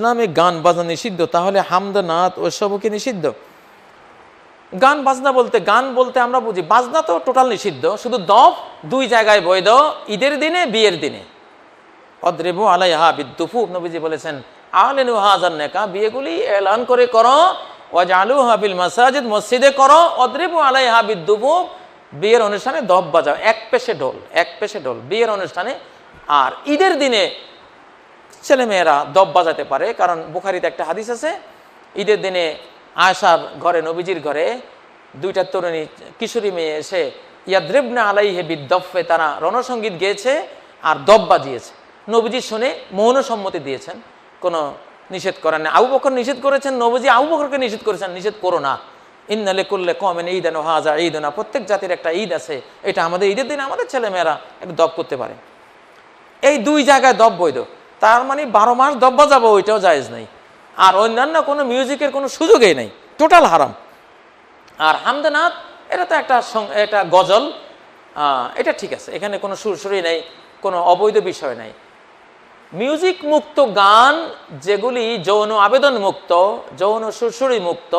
ইসলামে গান বাজনা নিষিদ্ধ, তাহলে হামদ নাথ ওসবও কি নিষিদ্ধ? গান বাজনা বলতে, গান বলতে আমরা বুঝি, বাজনা তো টোটাল নিষিদ্ধ, শুধু দফ দুই জায়গায় বৈধ, ঈদের দিনে, বিয়ের দিনে। অদ্রেবু আলাইহা বিদ্যুফু নবীজি বলেছেন আলেনু হাজার নেকা, বিয়েগুলি এলান করে করো ওয়াজালু হাবিল মাসাজিদ, মসজিদে করো। অদ্রেবু আলাইহা বিদ্যুফু বিয়ের অনুষ্ঠানে দফ বাজাও, এক পেশে ঢোল, এক পেশে ঢোল, বিয়ের অনুষ্ঠানে আর ঈদের দিনে ছেলেমেয়েরা দব বাজাতে পারে, কারণ বুখারিতে একটা হাদিস আছে, ঈদের দিনে আয়সার ঘরে, নবীজির ঘরে দুইটা তরুণী, কিশোরী মেয়ে এসে, ইয়াদ্রেবনা আলাইহে বিদ্দফে, তারা রণসঙ্গীত গেয়েছে আর দব বাজিয়েছে। নবীজি শুনে মৌন সম্মতি দিয়েছেন, কোনো নিষেধ করেন আবু বকর নিষেধ করেছেন, নবজি আবু বকরকে নিষেধ করেছেন, নিষেধ করো না। ইন্নালে করলে কমেন ঈদ আনো হাজা ঈদ না প্রত্যেক জাতির একটা ঈদ আছে, এটা আমাদের ঈদের দিনে আমাদের ছেলেমেয়েরা একটু দব করতে পারে। এই দুই জায়গায় দব বৈধ। তার মানে বারো মাস দব বাজাবো ওইটাও জায়েজ নেই। আর অন্যান্য কোনো মিউজিকের কোনো সুযোগই নেই। টোটাল হারাম। আর হামদানাথ এটা তো একটা এটা গজল এটা ঠিক আছে, এখানে কোনো সুরসুরি নেই, কোনো অবৈধ বিষয় নেই। মিউজিক মুক্ত গান, যেগুলি যৌন আবেদন মুক্ত, যৌন সুরসুরি মুক্ত,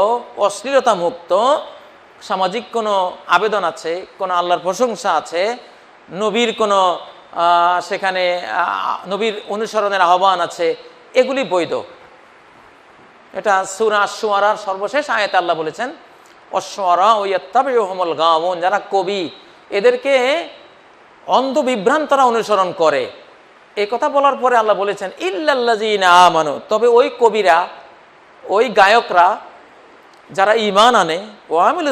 অশ্লীলতা মুক্ত, সামাজিক কোনো আবেদন আছে, কোনো আল্লাহর প্রশংসা আছে, নবীর কোনো সেখানে নবীর অনুসরণের আহ্বান আছে, এগুলি বৈধ। এটা সুরা সুয়ারার সর্বশেষ আয়াতে আল্লাহ বলেছেন অশ্বরা ওয়াত্তাবিহমল গাওন যারা কবি, এদেরকে অন্ধ বিভ্রান্তরা অনুসরণ করে। এই কথা বলার পরে আল্লাহ বলেছেন ইল্লাল্লাজিনা আমানু তবে ওই কবিরা, ওই গায়করা যারা ইমান আনে, ও আমিল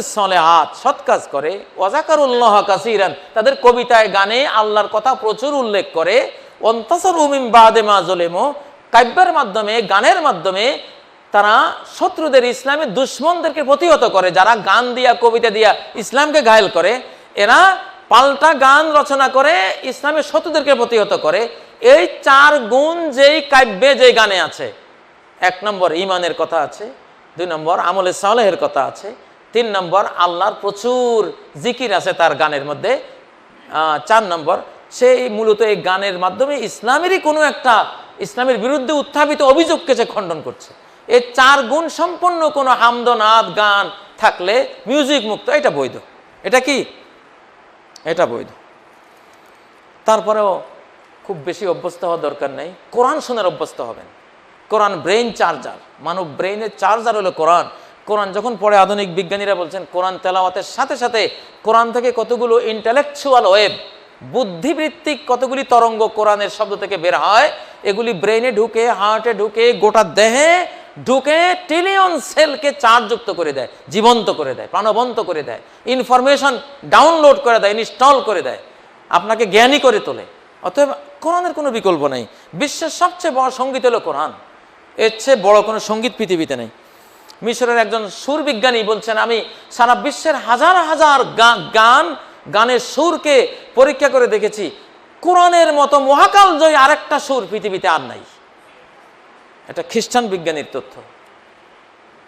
হাত সৎ কাজ করে ওয়াজাকারুল্লাহ কাসিরান, তাদের কবিতায় গানে আল্লাহর কথা প্রচুর উল্লেখ করে অন্তসর উমিম বাদে মা জলেমো কাব্যের মাধ্যমে, গানের মাধ্যমে তারা শত্রুদের, ইসলামের দুশ্মনদেরকে প্রতিহত করে, যারা গান দিয়া, কবিতা দিয়া ইসলামকে ঘায়েল করে, এরা পাল্টা গান রচনা করে, ইসলামের শত্রুদেরকে প্রতিহত করে। এই চার গুণ যেই কাব্যে, যেই গানে আছে। এক নম্বর ইমানের কথা আছে। দুই নম্বর, আমলে সালেহের কথা আছে। তিন নম্বর, আল্লাহর প্রচুর জিকির আছে তার গানের মধ্যে। চার নম্বর, সেই মূলত এই গানের মাধ্যমে ইসলামেরই কোনো একটা, ইসলামের বিরুদ্ধে উত্থাপিত অভিযোগকে সে খণ্ডন করছে। এই চার গুণ সম্পন্ন কোনো হামদনাদ গান থাকলে মিউজিক মুক্ত, এটা বৈধ। এটা কি? এটা বৈধ। তারপরেও খুব বেশি অভ্যস্ত হওয়ার দরকার নেই। কোরআন শোনার অভ্যস্ত হবেন। কোরআন ব্রেইন চার্জার। মানব ব্রেইনের চার্জার হলো কোরআন। কোরআন যখন পড়ে, আধুনিক বিজ্ঞানীরা বলছেন, কোরআন তেলাওয়াতের সাথে সাথে কোরআন থেকে কতগুলো ইন্টালেকচুয়াল ওয়েব বুদ্ধিবৃত্তিক কতগুলি তরঙ্গ কোরআনের শব্দ থেকে বের হয়, এগুলি ব্রেইনে ঢুকে, হার্টে ঢুকে, গোটা দেহে ঢুকে ট্রিলিয়ন সেলকে চার্জযুক্ত করে দেয়, জীবন্ত করে দেয়, প্রাণবন্ত করে দেয় ইনফরমেশন ডাউনলোড করে দেয় ইনস্টল করে দেয়, আপনাকে জ্ঞানী করে তোলে। অতএব কোরআনের কোনো বিকল্প নেই। বিশ্বের সবচেয়ে বড় সংগীত হলো কোরআন। এর চেয়ে বড় কোনো সংগীত পৃথিবীতে নেই। মিশরের একজন সুর বিজ্ঞানী বলছেন, আমি সারা বিশ্বের হাজার হাজার গান, গানের সুরকে পরীক্ষা করে দেখেছি। কোরআনের মতো মহাকাল জয় আরেকটা সুর পৃথিবীতে আর নাই। এটা খ্রিস্টান বিজ্ঞানীর তথ্য।